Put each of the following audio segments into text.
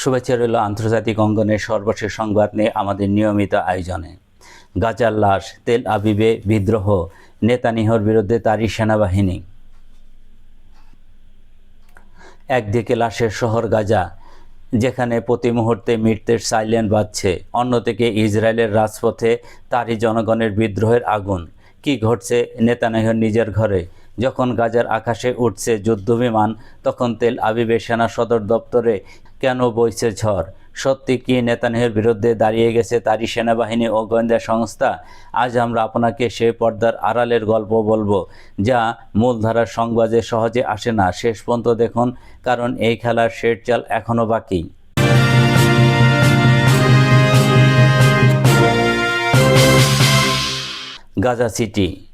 শুভেচ্ছা রইল আন্তর্জাতিক অঙ্গনের সর্বশেষ সংবাদ নিয়ে আমাদের নিয়মিত আয়োজনে। গাজার লাশ তেল আবিবে বিদ্রোহ, নেতানিহর বিরুদ্ধে তারই সেনাবাহিনী। একদিকে লাশের শহর গাজা, যেখানে প্রতি মুহূর্তে মৃত্যুর সাইলেন্ট বাজছে। অন্যদিকে ইসরায়েলের রাজপথে তারই জনগণের বিদ্রোহের আগুন। কি ঘটছে, নেতানিহর নিজের ঘরে? যখন গাজার আকাশে উঠছে যুদ্ধবিমান, তখন তেল আবিবের সেনা সদর দপ্তরে কেন বইছে ঝড়? সত্যি কি নেতানিহের বিরুদ্ধে দাঁড়িয়ে গেছে তারই সেনাবাহিনী ও গোয়েন্দা সংস্থা? আজ আমরা আপনাকে সেই পর্দার আড়ালের গল্প বলব, যা মূলধারার সংবাদে সহজে আসে না। শেষ পর্যন্ত দেখুন, কারণ এই খেলার শেষ চাল এখনও বাকি। গাজা সিটি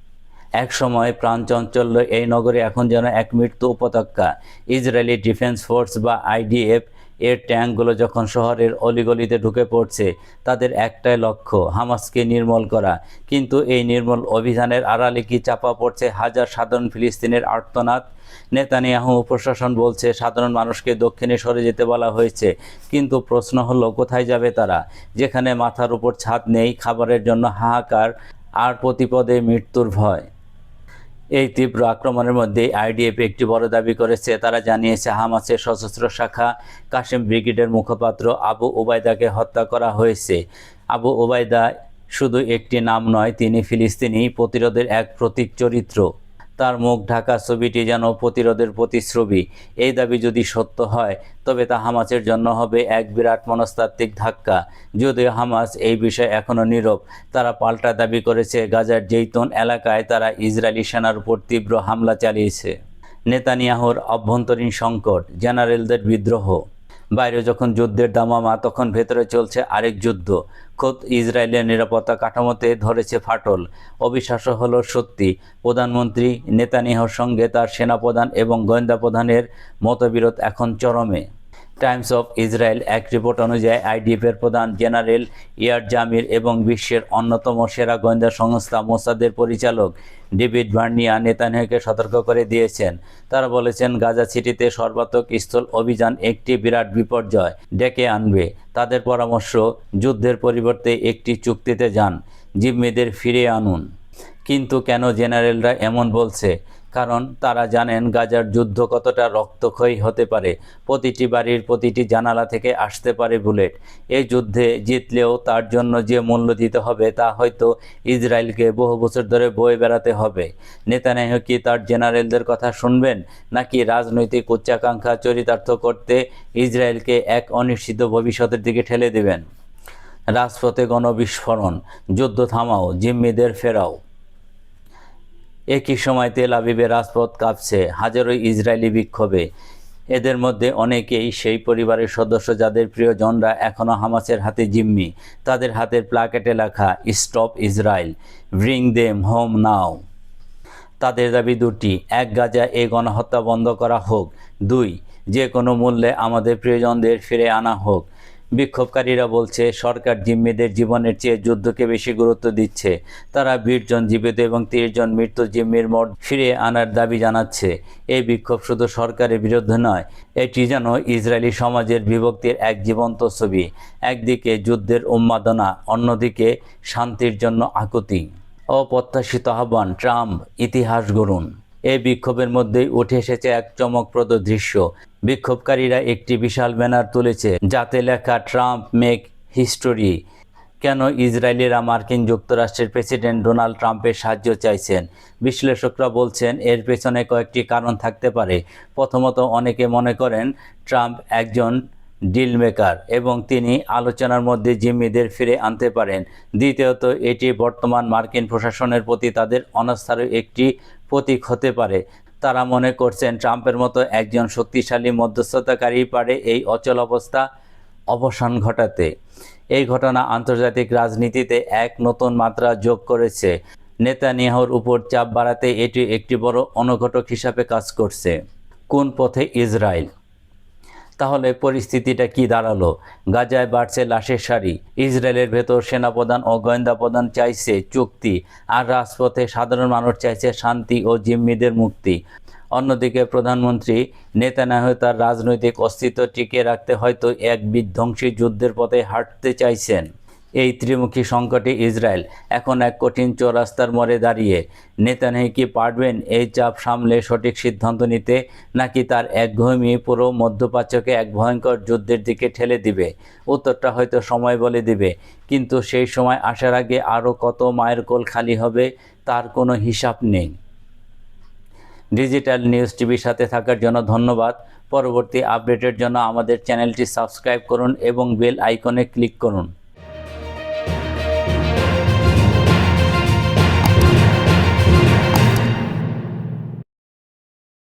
এক সময় প্রাণচঞ্চল্য এই নগরে এখন যেন এক মৃত্যু উপত্যকা। ইসরায়েলি ডিফেন্স ফোর্স বা আইডিএফ এর ট্যাঙ্কগুলো যখন শহরের অলিগলিতে ঢুকে পড়ছে, তাদের একটাই লক্ষ্য, হামাসকে নির্মল করা। কিন্তু এই নির্মল অভিযানের আড়ালে কি চাপা পড়ছে হাজার সাধারণ ফিলিস্তিনের আর্তনাদ? নেতানিয়াহু প্রশাসন বলছে, সাধারণ মানুষকে দক্ষিণে সরে যেতে বলা হয়েছে। কিন্তু প্রশ্ন হলো, কোথায় যাবে তারা? যেখানে মাথার উপর ছাদ নেই, খাবারের জন্য হাহাকার আর প্রতিপদে মৃত্যুর ভয়। এই তীব্র আক্রমণের মধ্যে আইডিএফ একটি বড় দাবি করেছে। তারা জানিয়েছে, হামাসের সশস্ত্র শাখা কাশেম ব্রিগেডের মুখপাত্র আবু ওবায়দাকে হত্যা করা হয়েছে। আবু ওবায়দা শুধু একটি নাম নয়, তিনি ফিলিস্তিনি প্রতিরোধের এক প্রতীক চরিত্র। তার মুখ ঢাকা ছবিটি যেন প্রতিরোধের প্রতিশ্রুতি এই দাবি যদি সত্য হয়, তবে তা হামাসের জন্য হবে এক বিরাট মনস্তাত্ত্বিক ধাক্কা। যদিও হামাস এই বিষয়ে এখনও নীরব, তারা পাল্টা দাবি করেছে গাজার জেইতন এলাকায় তারা ইসরায়েলি সেনার উপর তীব্র হামলা চালিয়েছে। নেতানিয়াহুর অভ্যন্তরীণ সংকট, জেনারেলদের বিদ্রোহ। বাইরে যখন যুদ্ধের দামামা, তখন ভেতরে চলছে আরেক যুদ্ধ। খোদ ইসরায়েলের নিরাপত্তা কাঠামোতে ধরেছে ফাটল। অবিশ্বাস হল সত্যি, প্রধানমন্ত্রী নেতানিহর সঙ্গে তার সেনাপ্রধান এবং গোয়েন্দা প্রধানের মতবিরোধ এখন চরমে। টাইমস অফ ইসরায়েল এক রিপোর্ট অনুযায়ী আইডিএফের প্রধান জেনারেল ইয়ার জামির এবং বিশ্বের অন্যতম সেরা গোয়েন্দা সংস্থা মোসাদের পরিচালক ডেভিড ভার্নিয়া নেতানিয়াহুকে সতর্ক করে দিয়েছেন। তারা বলেছেন, গাজা সিটিতে সর্বাত্মক স্থল অভিযান একটি বিরাট বিপর্যয় ডেকে আনবে। তাদের পরামর্শ, যুদ্ধের পরিবর্তে একটি চুক্তিতে যান, জিম্মিদের ফিরিয়ে আনুন। কিন্তু কেন জেনারেলরা এমন বলছে? কারণ তারা জানেন গাজার যুদ্ধ কতটা রক্তক্ষয়ী হতে পারে। প্রতিটি বাড়ির প্রতিটি জানালা থেকে আসতে পারে বুলেট। এই যুদ্ধে জিতলেও তার জন্য যে মূল্য দিতে হবে তা হয়তো ইসরায়েলকে বহু বছর ধরে বয়ে বেড়াতে হবে। নেতানিয়াহু কি তার জেনারেলদের কথা শুনবেন? নাকি রাজনৈতিক উচ্চাকাঙ্ক্ষা চরিতার্থ করতে ইসরায়েলকে এক অনিশ্চিত ভবিষ্যতের দিকে ঠেলে দেবেন? রাজপথে গণবিস্ফোরণ, যুদ্ধ থামাও, জিম্মিদের ফেরাও। একই সময় তেল আবিবের রাজপথ কাঁপছে। হাজারো ইসরায়েলি বিক্ষোভে। এদের মধ্যে অনেকেই সেই পরিবারের সদস্য যাদের প্রিয়জনরা এখনও হামাসের হাতে জিম্মি, তাদের হাতের প্লাকেটে লেখা, stop Israel, bring them home now. তাদের দাবি দুটি, এক গাজা এ গণহত্যা বন্ধ করা হোক, দুই, যে কোনো মূল্যে আমাদের প্রিয়জনদের ফিরে আনা হোক। বিক্ষোভকারীরা বলছে, সরকার জিম্মিদের জীবনের চেয়ে যুদ্ধকে বেশি গুরুত্ব দিচ্ছে। তারা বিশ জন জীবিত এবং তিরিশ জন মৃত্যু জিম্মির মোট ফিরে আনার দাবি জানাচ্ছে। এই বিক্ষোভ শুধু সরকারের বিরুদ্ধে নয়, এটি যেন ইসরায়েলি সমাজের বিভক্তির এক জীবন্ত ছবি। একদিকে যুদ্ধের উন্মাদনা, অন্যদিকে শান্তির জন্য আকুতি। অপ্রত্যাশিত আহ্বান, ট্রাম্প, ইতিহাস গড়ুন। এই বিক্ষোভের মধ্যেই উঠে এসেছে এক চমকপ্রদ দৃশ্য। বিক্ষোভকারীরা একটি বিশাল ব্যানার তুলেছে, যাতে লেখা, ট্রাম্প মেক হিস্টোরি কেন ইসরায়েলিরা মার্কিন যুক্তরাষ্ট্রের প্রেসিডেন্ট ডোনাল্ড ট্রাম্পের সাহায্য চাইছেন? বিশ্লেষকরা বলছেন, এর পেছনে কয়েকটি কারণ থাকতে পারে। প্রথমত, অনেকে মনে করেন, ট্রাম্প একজন ডিল মেকার এবং তিনি আলোচনার মধ্যে জিম্মিদের ফিরে আনতে পারেন। দ্বিতীয়ত, এটি বর্তমান মার্কিন প্রশাসনের প্রতি তাদের অনাস্থারও একটি প্রতীক হতে পারে। তারা মনে করছেন ট্রাম্পের মতো একজন শক্তিশালী মধ্যস্থতাকারী পারে এই অচল অবস্থা অবসান ঘটাতে। এই ঘটনা আন্তর্জাতিক রাজনীতিতে এক নতুন মাত্রা যোগ করেছে। নেতানিয়াহুর উপর চাপ বাড়াতে এটি একটি বড় অনুঘটক হিসাবে কাজ করছে। কোন পথে ইসরায়েল? তাহলে পরিস্থিতিটা কি দাঁড়াল? গাজায় বাড়ছে লাশের সারি। ইসরায়েলের ভেতর সেনাপ্রধান ও গোয়েন্দা প্রধান চাইছে চুক্তি, আর রাজপথে সাধারণ মানুষ চাইছে শান্তি ও জিম্মিদের মুক্তি। অন্যদিকে প্রধানমন্ত্রী নেতানাহু তার রাজনৈতিক অস্তিত্ব টিকিয়ে রাখতে হয়তো এক বিধ্বংসী যুদ্ধের পথে হাঁটতে চাইছেন। এই ত্রিমুখী সংকটে ইসরায়েল এখন এক কঠিন চৌরাস্তার মোড়ে দাঁড়িয়ে। নেতানিয়াহু কি পারবেন এই চাপ সামলে সঠিক সিদ্ধান্ত নিতে, নাকি তার একঘমি পুরো মধ্যপ্রাচ্যকে এক ভয়ঙ্কর যুদ্ধের দিকে ঠেলে দিবে? উত্তরটা হয়তো সময় বলে দিবে, কিন্তু সেই সময় আসার আগে আরও কত মায়ের কোল খালি হবে তার কোনো হিসাব নেই। ডিজিটাল নিউজ টিভির সাথে থাকার জন্য ধন্যবাদ। পরবর্তী আপডেটের জন্য আমাদের চ্যানেলটি সাবস্ক্রাইব করুন এবং বেল আইকনে ক্লিক করুন।